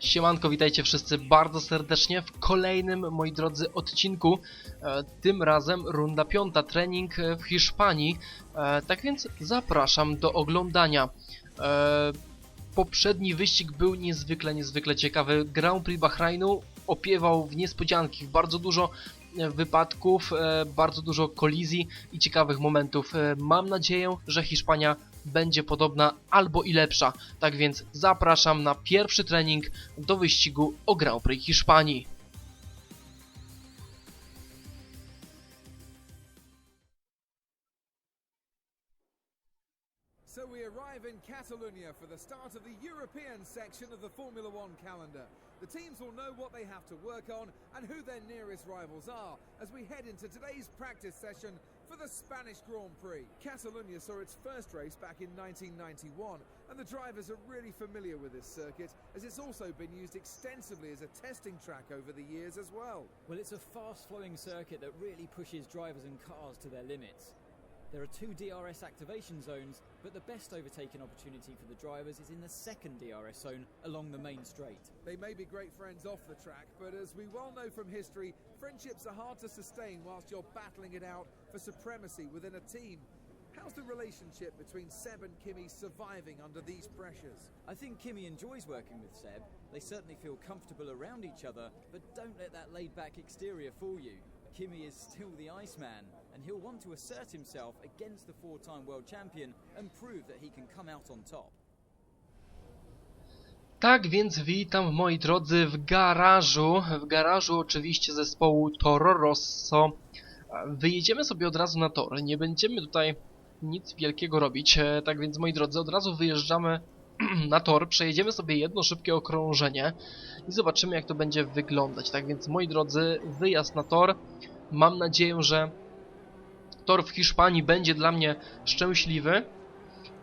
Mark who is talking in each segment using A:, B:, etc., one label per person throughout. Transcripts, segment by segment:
A: Siemanko, witajcie wszyscy bardzo serdecznie w kolejnym, moi drodzy, odcinku. E, tym razem runda piąta, trening e, w Hiszpanii. E, tak więc zapraszam do oglądania. E, poprzedni wyścig był niezwykle, niezwykle ciekawy. Grand Prix Bahrainu opiewał w niespodzianki, bardzo dużo e, wypadków, e, bardzo dużo kolizji i ciekawych momentów. Mam nadzieję, że Hiszpania będzie podobna albo i lepsza. Tak więc zapraszam na pierwszy trening do wyścigu o Grand Prix Hiszpanii.
B: So we arrive in Catalonia for the start of the European section of the Formula One calendar. The teams will know what they have to work on and who their nearest rivals are as we head into today's practice session for the Spanish Grand Prix. Catalonia saw its first race back in 1991 and the drivers are really familiar with this circuit as it's also been used extensively as a testing track over the years as well.
C: Well, it's a fast flowing circuit that really pushes drivers and cars to their limits. There are two DRS activation zones, but the best overtaking opportunity for the drivers is in the second DRS zone along the main straight.
B: They may be great friends off the track, but as we well know from history, friendships are hard to sustain whilst you're battling it out for supremacy within a team. How's the relationship between Seb and Kimi surviving under these pressures?
C: I think Kimi enjoys working with Seb. They certainly feel comfortable around each other, but don't let that laid back exterior fool you. Kimi is still the Iceman, and he'll want to assert himself against the four time world champion and prove that he can come out on top.
A: Tak więc witam moi drodzy w garażu, w garażu oczywiście zespołu Toro Rosso. Wyjedziemy sobie od razu na tor, nie będziemy tutaj nic wielkiego robić, e, tak więc moi drodzy od razu wyjeżdżamy na tor, przejedziemy sobie jedno szybkie okrążenie i zobaczymy jak to będzie wyglądać. Tak więc moi drodzy, wyjazd na tor, mam nadzieję, że tor w Hiszpanii będzie dla mnie szczęśliwy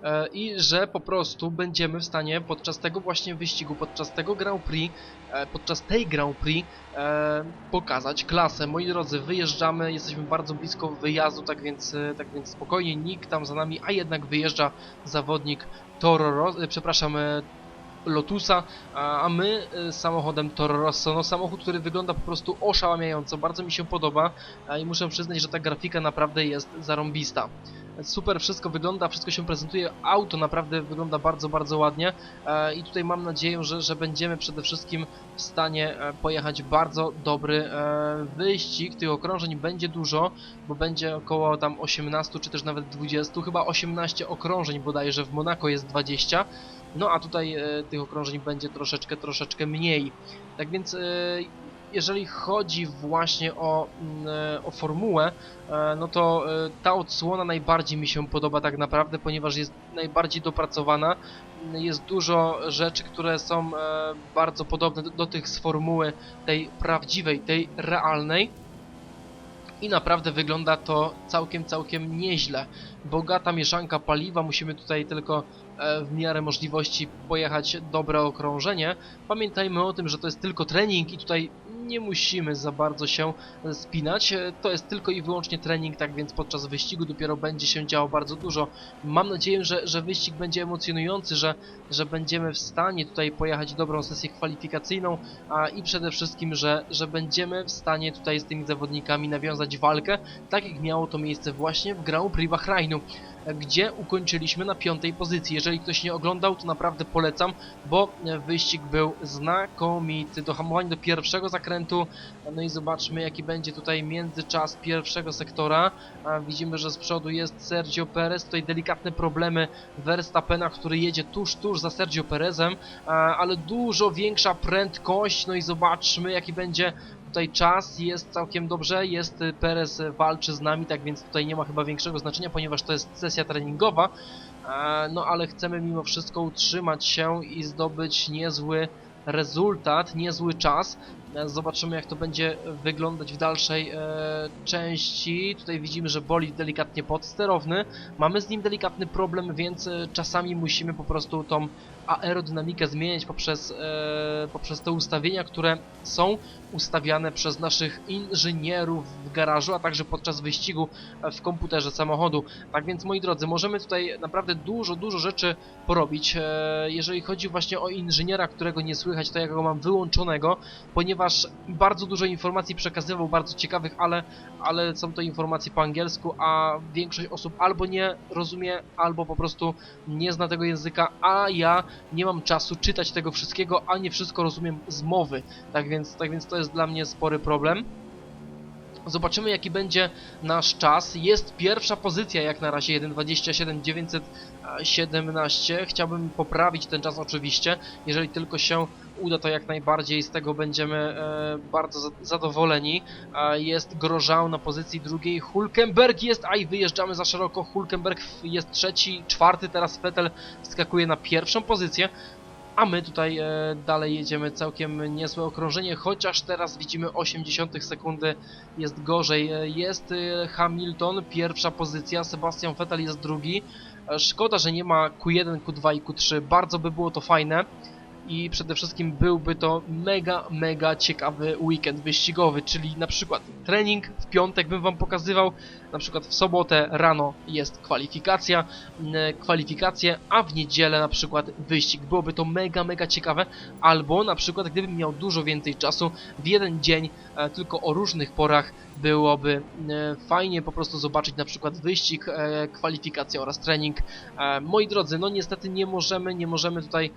A: e, i że po prostu będziemy w stanie podczas tego właśnie wyścigu, podczas tego Grand Prix, e, podczas tej Grand Prix e, pokazać klasę. Moi drodzy, wyjeżdżamy, jesteśmy bardzo blisko wyjazdu, tak więc, tak więc spokojnie, nikt tam za nami, a jednak wyjeżdża zawodnik Toro, Ro- przepraszam, Lotusa, a my e, samochodem Toro Rosso, no samochód, który wygląda po prostu oszałamiająco, bardzo mi się podoba i muszę przyznać, że ta grafika naprawdę jest zarąbista. Super wszystko wygląda, wszystko się prezentuje, auto naprawdę wygląda bardzo, bardzo ładnie i tutaj mam nadzieję, że, że będziemy przede wszystkim w stanie e, pojechać bardzo dobry e, wyścig, tych okrążeń będzie dużo, bo będzie około tam 18 czy też nawet 20, chyba 18 okrążeń bodajże, w Monako jest 20, no a tutaj e, tych okrążeń będzie troszeczkę, troszeczkę mniej. Tak więc e, jeżeli chodzi właśnie o, mm, e, o formułę, no to ta odsłona najbardziej mi się podoba tak naprawdę, ponieważ jest najbardziej dopracowana. Jest dużo rzeczy, które są bardzo podobne do, do tych z formuły tej prawdziwej, tej realnej. I naprawdę wygląda to całkiem, całkiem nieźle. Bogata mieszanka paliwa, musimy tutaj tylko w miarę możliwości pojechać dobre okrążenie. Pamiętajmy o tym, że to jest tylko trening i tutaj nie musimy za bardzo się e, spinać. E, To jest tylko i wyłącznie trening, tak więc podczas wyścigu dopiero będzie się działo bardzo dużo. Mam nadzieję, że, że wyścig będzie emocjonujący, że, że będziemy w stanie tutaj pojechać dobrą sesję kwalifikacyjną a, i przede wszystkim, że, że będziemy w stanie tutaj z tymi zawodnikami nawiązać walkę, tak jak miało to miejsce właśnie w Grand Prix Bahrainu gdzie ukończyliśmy na piątej pozycji. Jeżeli ktoś nie oglądał, to naprawdę polecam, bo e, wyścig był znakomity. Do hamowania do pierwszego zakrętu, no i zobaczmy jaki będzie tutaj międzyczas pierwszego sektora. Widzimy, że z przodu jest Sergio Perez, tutaj delikatne problemy Verstappena, który jedzie tuż, tuż za Sergio Perezem, ale dużo większa prędkość, no i zobaczmy jaki będzie tutaj czas, jest całkiem dobrze, jest y, Perez y, walczy z nami, tak więc tutaj nie ma chyba większego znaczenia, ponieważ to jest sesja treningowa, E, no ale chcemy mimo wszystko utrzymać się i zdobyć niezły rezultat, niezły czas, Zobaczymy jak to będzie wyglądać w dalszej e, części. Tutaj widzimy, że bolid delikatnie podsterowny. Mamy z nim delikatny problem, więc e, czasami musimy po prostu tą aerodynamikę zmieniać poprzez, e, poprzez te ustawienia, które są ustawiane przez naszych inżynierów w garażu, a także podczas wyścigu e, w komputerze samochodu. Tak więc moi drodzy, możemy tutaj naprawdę dużo, dużo rzeczy porobić. E, jeżeli chodzi właśnie o inżyniera, którego nie słychać, to ja go mam wyłączonego, ponieważ bardzo dużo informacji przekazywał, bardzo ciekawych, ale, ale są to informacje po angielsku, a większość osób albo nie rozumie, albo po prostu nie zna tego języka, a ja nie mam czasu czytać tego wszystkiego, a nie wszystko rozumiem z mowy. Tak więc, tak więc to jest dla mnie spory problem. Zobaczymy jaki będzie nasz czas. Jest pierwsza pozycja jak na razie 1.27.917. Chciałbym poprawić ten czas oczywiście. Jeżeli tylko się uda to jak najbardziej z tego będziemy e, bardzo za zadowoleni. E, jest Grożał na pozycji drugiej. Hulkenberg jest, aj wyjeżdżamy za szeroko. Hulkenberg jest trzeci, czwarty, teraz Vettel wskakuje na pierwszą pozycję. A my tutaj e, dalej jedziemy całkiem niezłe okrążenie, chociaż teraz widzimy 80 sekundy jest gorzej. E, Jest e, Hamilton, pierwsza pozycja, Sebastian Vettel jest drugi. E, Szkoda, że nie ma Q1, Q2 i Q3, bardzo by było to fajne. I przede wszystkim byłby to mega, mega ciekawy weekend wyścigowy, czyli na przykład trening w piątek bym wam pokazywał, na przykład w sobotę rano jest kwalifikacja, m, kwalifikacje, a w niedzielę na przykład wyścig. Byłoby to mega, mega ciekawe, albo na przykład gdybym miał dużo więcej czasu, w jeden dzień, e, tylko o różnych porach, byłoby e, fajnie po prostu zobaczyć na przykład wyścig, e, kwalifikację oraz trening. Moi drodzy, no niestety nie możemy, nie możemy tutaj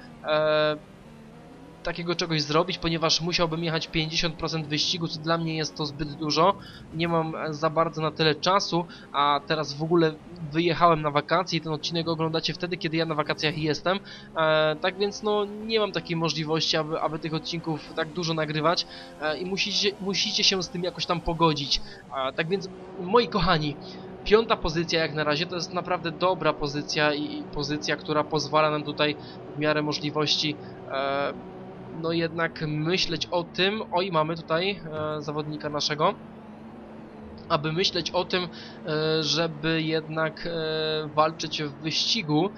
A: takiego czegoś zrobić, ponieważ musiałbym jechać 50% wyścigu, co dla mnie jest to zbyt dużo. Nie mam e, za bardzo na tyle czasu, a teraz w ogóle wyjechałem na wakacje i ten odcinek oglądacie wtedy, kiedy ja na wakacjach jestem. E, tak więc no nie mam takiej możliwości, aby, aby tych odcinków tak dużo nagrywać e, i musicie, musicie się z tym jakoś tam pogodzić. E, tak więc moi kochani, Piąta pozycja jak na razie to jest naprawdę dobra pozycja i, pozycja, która pozwala nam tutaj w miarę możliwości e, no jednak myśleć o tym, oj mamy tutaj e, zawodnika naszego, aby myśleć o tym, e, żeby jednak e, walczyć w wyścigu.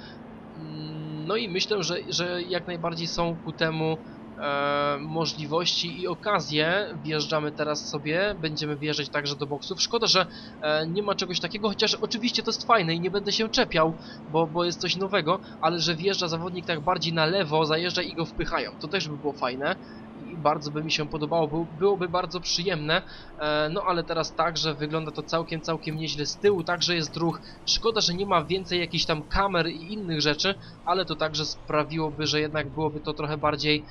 A: Mm, No i myślę, że, że jak najbardziej są ku temu e, możliwości i okazje. Wjeżdżamy teraz sobie, będziemy wjeżdżać także do boksów. Szkoda, że e, nie ma czegoś takiego, chociaż oczywiście to jest fajne i nie będę się czepiał, bo, bo jest coś nowego, ale że wjeżdża zawodnik tak bardziej na lewo, zajeżdża i go wpychają. To też by było fajne i bardzo by mi się podobało, Był- byłoby bardzo przyjemne, e, no ale teraz także wygląda to całkiem, całkiem nieźle z tyłu, także jest ruch. Szkoda, że nie ma więcej jakichś tam kamer i innych rzeczy, ale to także sprawiłoby, że jednak byłoby to trochę bardziej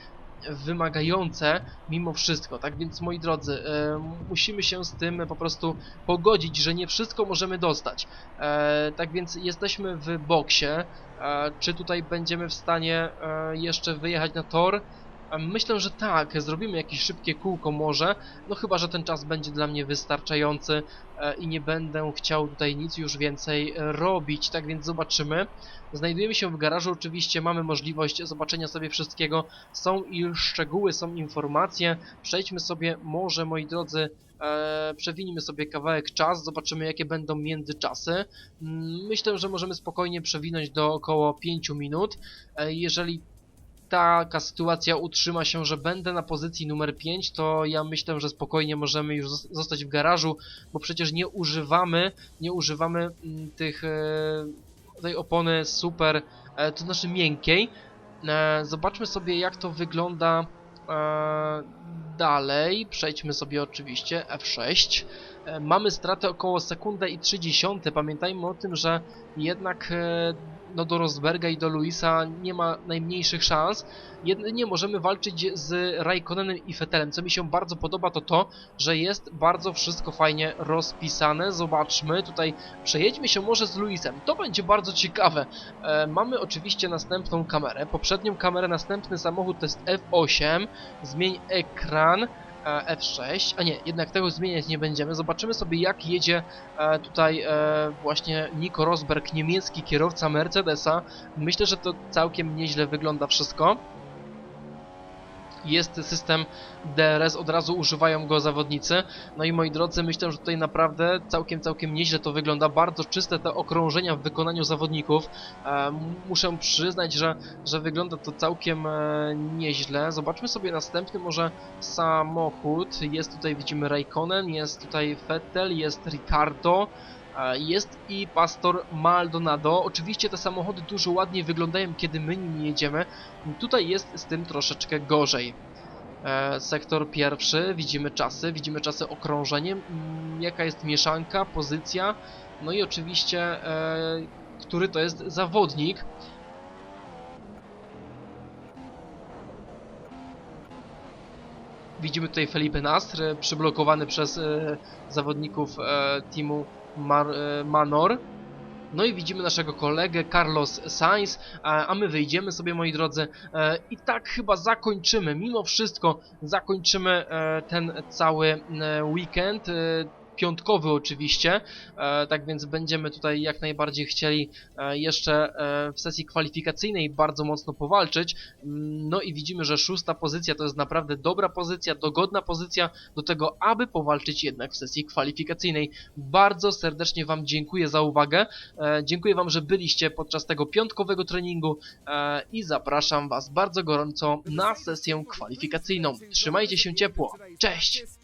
A: wymagające mimo wszystko, tak więc moi drodzy, e, musimy się z tym po prostu pogodzić, że nie wszystko możemy dostać. E, tak więc jesteśmy w boksie, e, czy tutaj będziemy w stanie jeszcze wyjechać na tor? Myślę, że tak, zrobimy jakieś szybkie kółko może, no chyba, że ten czas będzie dla mnie wystarczający e, i nie będę chciał tutaj nic już więcej e, robić, tak więc zobaczymy. Znajdujemy się w garażu, oczywiście mamy możliwość zobaczenia sobie wszystkiego, są i szczegóły, są informacje, przejdźmy sobie może, moi drodzy, e, przewinimy sobie kawałek czas, zobaczymy jakie będą międzyczasy. Myślę, że możemy spokojnie przewinąć do około 5 minut, e, jeżeli taka sytuacja utrzyma się, że będę na pozycji numer 5, to ja myślę, że spokojnie możemy już zos- zostać w garażu, bo przecież nie używamy, nie używamy mm, tych, e, tej opony super, e, to znaczy miękkiej. E, zobaczmy sobie jak to wygląda dalej. Przejdźmy sobie oczywiście F6. E, mamy stratę około sekundę i 30. Pamiętajmy o tym, że jednak e, no do Rosberga i do Luisa nie ma najmniejszych szans. Jedynie możemy walczyć z Raikkonenem i Vettelem. Co mi się bardzo podoba to to, że jest bardzo wszystko fajnie rozpisane. Zobaczmy, tutaj przejedźmy się może z Luisem. To będzie bardzo ciekawe. E, mamy oczywiście następną kamerę. Poprzednią kamerę, następny samochód to jest F8. Zmień ekran. E, F6, a nie, jednak tego zmieniać nie będziemy. Zobaczymy sobie jak jedzie e, tutaj e, właśnie Nico Rosberg, niemiecki kierowca Mercedesa. Myślę, że to całkiem nieźle wygląda wszystko. Jest system DRS, od razu używają go zawodnicy. No i moi drodzy, myślę, że tutaj naprawdę całkiem, całkiem nieźle to wygląda. Bardzo czyste te okrążenia w wykonaniu zawodników. E, muszę przyznać, że, że wygląda to całkiem e, nieźle. Zobaczmy sobie następny może samochód. Jest tutaj, widzimy Raikkonen, jest tutaj Vettel, jest Ricardo. Jest i Pastor Maldonado. Oczywiście te samochody dużo ładniej wyglądają, kiedy my nimi jedziemy. Tutaj jest z tym troszeczkę gorzej. E, sektor pierwszy, widzimy czasy, widzimy czasy okrążeniem, mm, jaka jest mieszanka, pozycja, no i oczywiście, e, który to jest zawodnik. Widzimy tutaj Felipe Nasr, e, przyblokowany przez e, zawodników teamu E, Manor. No i widzimy naszego kolegę Carlos Sainz, a my wyjdziemy sobie moi drodzy e, i tak chyba zakończymy, mimo wszystko zakończymy e, ten cały weekend, piątkowy oczywiście, e, tak więc będziemy tutaj jak najbardziej chcieli e, jeszcze e, w sesji kwalifikacyjnej bardzo mocno powalczyć, Mm, no i widzimy, że szósta pozycja to jest naprawdę dobra pozycja, dogodna pozycja do tego, aby powalczyć jednak w sesji kwalifikacyjnej. Bardzo serdecznie Wam dziękuję za uwagę, dziękuję Wam, że byliście podczas tego piątkowego treningu i zapraszam Was bardzo gorąco na sesję kwalifikacyjną. Trzymajcie się ciepło. Cześć!